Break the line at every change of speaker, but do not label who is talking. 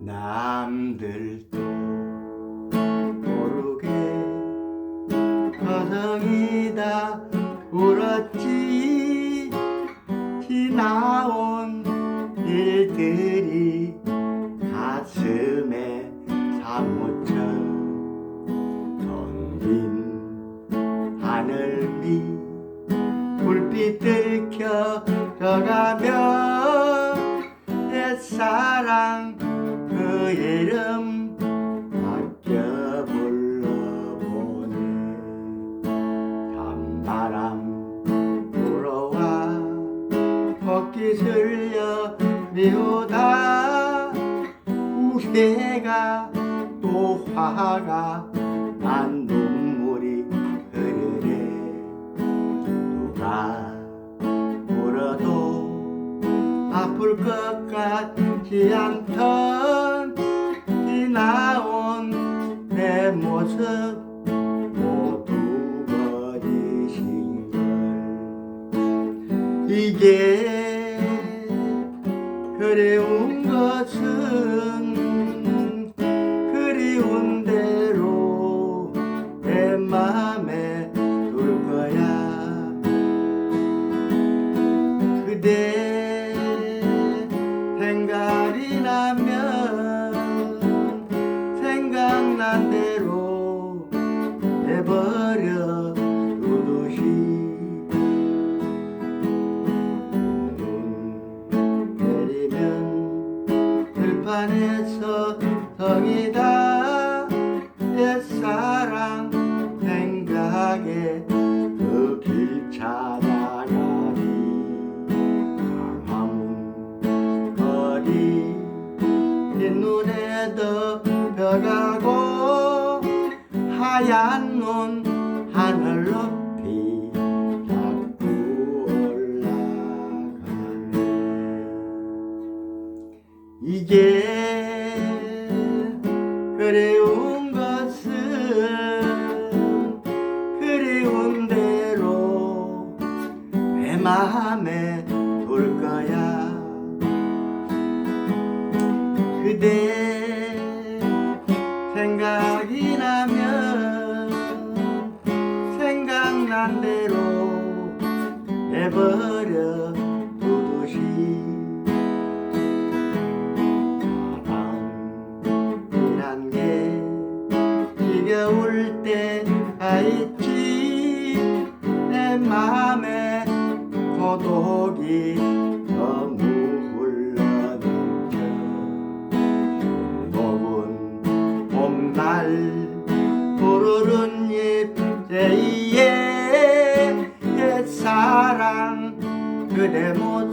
남들도 모르게 허성이다 울었지. 지나오 사무쳐 텅빈 하늘 위 불빛들 켜져가며 옛사랑 그 이름 바뀌어 불러보네. 단바람 불어와 걷기 슬려 미우다. 우세가 또 화가 난 눈물이 흐르네. 누가 울어도 아플 것 같지 않던 지나온 내 모습 모두 버리신 걸. 이게 해버려. 두듯이 눈 내리면 들판에서 성이다. 옛사랑 생각에 그 길 찾아가리 강화문 거리 뒷눈에도 벼가고 하얀 눈 하늘 높이 자꾸 올라가네. 이게 그리운 것은 그리운 대로 내 마음에 둘 거야 대로 해버려 두듯이. 사랑이란 게 지겨울 때가 있지? 내 맘에 고독이 good and more